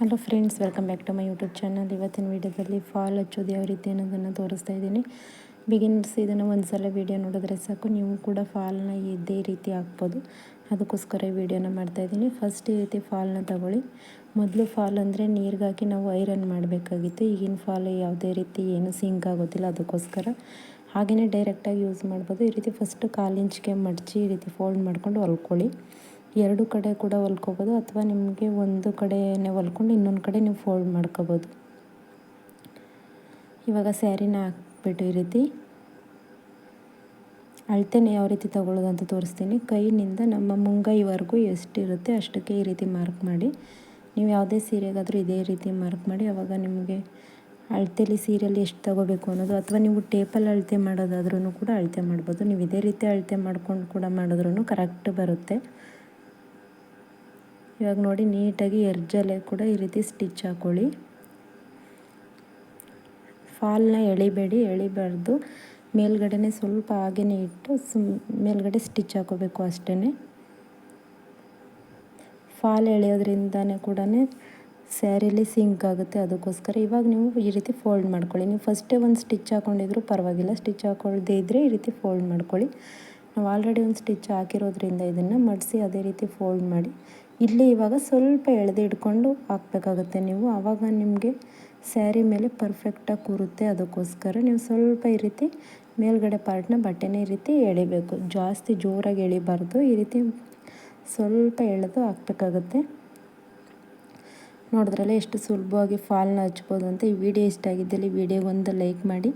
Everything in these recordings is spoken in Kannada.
Hello friends welcome back to my YouTube channel ಇವತ್ತಿನ ವೀಡಿಯೋದಲ್ಲಿ ಫಾಲ್ ಹಚ್ಚೋದು ಯಾವ ರೀತಿ ಅನ್ನೋದನ್ನು ತೋರಿಸ್ತಾ ಇದ್ದೀನಿ. ಬಿಗಿನರ್ಸ್ ಇದನ್ನು ಒಂದು ಸಲ ವೀಡಿಯೋ ನೋಡಿದ್ರೆ ಸಾಕು. ನೀವು ಕೂಡ ಫಾಲ್ನ ಇದೇ ರೀತಿ ಹಾಕ್ಬೋದು. ಅದಕ್ಕೋಸ್ಕರ ಈ ಮಾಡ್ತಾ ಮಾಡ್ತಾಯಿದ್ದೀನಿ ಫಸ್ಟ್ ಈ ರೀತಿ ಫಾಲ್ನ ತಗೊಳ್ಳಿ. ಮೊದಲು ಫಾಲ್ ಅಂದರೆ ನೀರಿಗೆ ಹಾಕಿ ನಾವು ಐರನ್ ಮಾಡಬೇಕಾಗಿತ್ತು. ಈಗಿನ ಫಾಲ್ ಯಾವುದೇ ರೀತಿ ಏನು ಸಿಂಕ್ ಆಗೋದಿಲ್ಲ ಅದಕ್ಕೋಸ್ಕರ. ಹಾಗೆಯೇ ಡೈರೆಕ್ಟಾಗಿ ಯೂಸ್ ಮಾಡ್ಬೋದು. ಈ ರೀತಿ ಫಸ್ಟು ಕಾಲಿಂಚಿಗೆ ಮಡಚಿ ಈ ರೀತಿ ಫೋಲ್ಡ್ ಮಾಡ್ಕೊಂಡು ಹೊಲ್ಕೊಳ್ಳಿ. ಎರಡು ಕಡೆ ಕೂಡ ಹೊಲ್ಕೋಬೋದು ಅಥವಾ ನಿಮಗೆ ಒಂದು ಕಡೆನೇ ಹೊಲ್ಕೊಂಡು ಇನ್ನೊಂದು ಕಡೆ ನೀವು ಫೋಲ್ಡ್ ಮಾಡ್ಕೋಬೋದು. ಇವಾಗ ಸ್ಯಾರಿನ ಹಾಕ್ಬಿಟ್ಟು ಈ ರೀತಿ. ಅಳತೆನೇ ಯಾವ ರೀತಿ ತಗೊಳ್ಳೋದು ಅಂತ ತೋರಿಸ್ತೀನಿ. ಕೈನಿಂದ ನಮ್ಮ ಮುಂಗೈವರೆಗೂ ಎಷ್ಟಿರುತ್ತೆ ಅಷ್ಟಕ್ಕೆ ಈ ರೀತಿ ಮಾರ್ಕ್ ಮಾಡಿ. ನೀವು ಯಾವುದೇ ಸೀರೆಗಾದರೂ ಇದೇ ರೀತಿ ಮಾರ್ಕ್ ಮಾಡಿ, ಅವಾಗ ನಿಮಗೆ ಅಳತೆಲಿ ಸೀರೆಯಲ್ಲಿ ಎಷ್ಟು ತಗೋಬೇಕು ಅನ್ನೋದು ಅಥವಾ ನೀವು ಟೇಪಲ್ಲಿ ಅಳತೆ ಮಾಡೋದಾದ್ರೂ ಕೂಡ ಅಳತೆ ಮಾಡ್ಬೋದು. ನೀವು ಇದೇ ರೀತಿ ಅಳತೆ ಮಾಡ್ಕೊಂಡು ಕೂಡ ಮಾಡಿದ್ರೂ ಕರೆಕ್ಟ್ ಬರುತ್ತೆ. ಇವಾಗ ನೋಡಿ ನೀಟಾಗಿ ಎರ್ಜಲೆ ಕೂಡ ಈ ರೀತಿ ಸ್ಟಿಚ್ ಹಾಕೊಳ್ಳಿ. ಫಾಲ್ನ ಎಳಿಬೇಡಿ, ಎಳಿಬಾರ್ದು. ಮೇಲ್ಗಡೆ ಸ್ವಲ್ಪ ಹಾಗೆಯೇ ಇಟ್ಟು ಸುಮ್ ಮೇಲ್ಗಡೆ ಸ್ಟಿಚ್ ಹಾಕೋಬೇಕು ಅಷ್ಟೇ ಫಾಲ್ ಎಳೆಯೋದ್ರಿಂದನೇ ಕೂಡ ಸ್ಯಾರಿಲಿ ಸಿಂಕ್ ಆಗುತ್ತೆ ಅದಕ್ಕೋಸ್ಕರ. ಇವಾಗ ನೀವು ಈ ರೀತಿ ಫೋಲ್ಡ್ ಮಾಡ್ಕೊಳ್ಳಿ. ನೀವು ಫಸ್ಟೇ ಒಂದು ಸ್ಟಿಚ್ ಹಾಕ್ಕೊಂಡಿದ್ರು ಪರವಾಗಿಲ್ಲ. ಸ್ಟಿಚ್ ಹಾಕೊಳ್ಳದೇ ಇದ್ದರೆ ಈ ರೀತಿ ಫೋಲ್ಡ್ ಮಾಡ್ಕೊಳ್ಳಿ. ನಾವು ಆಲ್ರೆಡಿ ಒಂದು ಸ್ಟಿಚ್ ಹಾಕಿರೋದ್ರಿಂದ ಇದನ್ನು ಮಡಿಸಿ ಅದೇ ರೀತಿ ಫೋಲ್ಡ್ ಮಾಡಿ. ಇಲ್ಲಿ ಇವಾಗ ಸ್ವಲ್ಪ ಎಳೆದು ಇಟ್ಕೊಂಡು ಹಾಕ್ಬೇಕಾಗುತ್ತೆ ನೀವು. ಆವಾಗ ನಿಮಗೆ ಸ್ಯಾರಿ ಮೇಲೆ ಪರ್ಫೆಕ್ಟಾಗಿ ಕೂರುತ್ತೆ. ಅದಕ್ಕೋಸ್ಕರ ನೀವು ಸ್ವಲ್ಪ ಈ ರೀತಿ ಮೇಲ್ಗಡೆ ಪಾರ್ಟ್ನ ಬಟ್ಟೆನ ಈ ರೀತಿ ಎಳಿಬೇಕು. ಜಾಸ್ತಿ ಜೋರಾಗಿ ಎಳಿಬಾರ್ದು. ಈ ರೀತಿ ಸ್ವಲ್ಪ ಎಳೆದು ಹಾಕ್ಬೇಕಾಗುತ್ತೆ. ನೋಡಿದ್ರಲ್ಲ ಎಷ್ಟು ಸುಲಭವಾಗಿ ಫಾಲ್ನ ಹಚ್ಬೋದು ಅಂತ ಈ ವಿಡಿಯೋ ಇಷ್ಟ ಆಗಿದ್ದಲ್ಲಿ ವಿಡಿಯೋಗೆ ಒಂದು ಲೈಕ್ ಮಾಡಿ.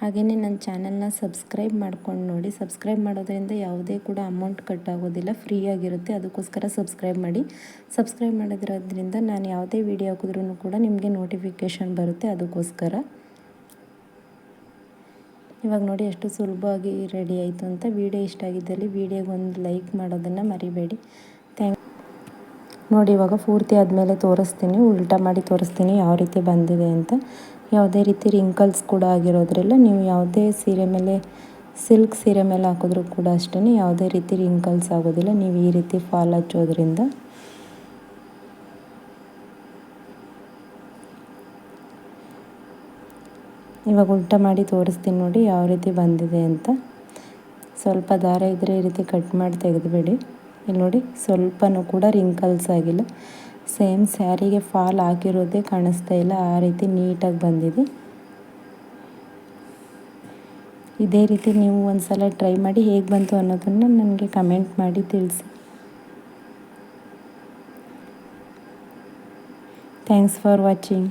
ಹಾಗೆಯೇ ನನ್ನ ಚಾನಲ್ನ ಸಬ್ಸ್ಕ್ರೈಬ್ ಮಾಡ್ಕೊಂಡು ನೋಡಿ. ಸಬ್ಸ್ಕ್ರೈಬ್ ಮಾಡೋದ್ರಿಂದ ಯಾವುದೇ ಕೂಡ ಅಮೌಂಟ್ ಕಟ್ ಆಗೋದಿಲ್ಲ ಫ್ರೀಯಾಗಿರುತ್ತೆ ಅದಕ್ಕೋಸ್ಕರ ಸಬ್ಸ್ಕ್ರೈಬ್ ಮಾಡಿ. ಸಬ್ಸ್ಕ್ರೈಬ್ ಮಾಡೋದಿರೋದ್ರಿಂದ ನಾನು ಯಾವುದೇ ವಿಡಿಯೋ ಹಾಕಿದ್ರೂ ಕೂಡ ನಿಮಗೆ ನೋಟಿಫಿಕೇಷನ್ ಬರುತ್ತೆ. ಅದಕ್ಕೋಸ್ಕರ ಇವಾಗ ನೋಡಿ ಎಷ್ಟು ಸುಲಭವಾಗಿ ರೆಡಿ ಆಯಿತು ಅಂತ. ವಿಡಿಯೋ ಇಷ್ಟ ಆಗಿದ್ದಲ್ಲಿ ವಿಡಿಯೋಗೆ ಒಂದು ಲೈಕ್ ಮಾಡೋದನ್ನು ಮರಿಬೇಡಿ. ಥ್ಯಾಂಕ್ ನೋಡಿ, ಇವಾಗ ಪೂರ್ತಿ ಆದಮೇಲೆ ತೋರಿಸ್ತೀನಿ, ಉಲ್ಟಾ ಮಾಡಿ ತೋರಿಸ್ತೀನಿ ಯಾವ ರೀತಿ ಬಂದಿದೆ ಅಂತ. ಯಾವುದೇ ರೀತಿ ರಿಂಕಲ್ಸ್ ಕೂಡ ಆಗಿರೋದ್ರಲ್ಲ ನೀವು ಯಾವುದೇ ಸೀರೆ ಮೇಲೆ ಸಿಲ್ಕ್ ಸೀರೆ ಮೇಲೆ ಹಾಕಿದ್ರೂ ಕೂಡ ಅಷ್ಟೇ ಯಾವುದೇ ರೀತಿ ರಿಂಕಲ್ಸ್ ಆಗೋದಿಲ್ಲ. ನೀವು ಈ ರೀತಿ ಫಾಲ್ ಹಚ್ಚೋದ್ರಿಂದ. ಇವಾಗ ಉಲ್ಟಾ ಮಾಡಿ ತೋರಿಸ್ತೀನಿ ನೋಡಿ ಯಾವ ರೀತಿ ಬಂದಿದೆ ಅಂತ. ಸ್ವಲ್ಪ ದಾರ ಇದ್ದರೆ ಈ ರೀತಿ ಕಟ್ ಮಾಡಿ ತೆಗೆದುಬಿಡಿ. ಇಲ್ಲಿ ನೋಡಿ ಸ್ವಲ್ಪನೂ ಕೂಡ ರಿಂಕಲ್ಸ್ ಆಗಿಲ್ಲ. ಸೇಮ್ ಸ್ಯಾರಿಗೆ ಫಾಲ್ ಹಾಕಿರೋದೇ ಕಾಣಿಸ್ತಾ ಇಲ್ಲ. ಆ ರೀತಿ ನೀಟಾಗಿ ಬಂದಿದೆ. ಇದೇ ರೀತಿ ನೀವು ಒಂದು ಸಲ ಟ್ರೈ ಮಾಡಿ ಹೇಗೆ ಬಂತು ಅನ್ನೋದನ್ನು ನನಗೆ ಕಮೆಂಟ್ ಮಾಡಿ ತಿಳಿಸಿ. Thanks for watching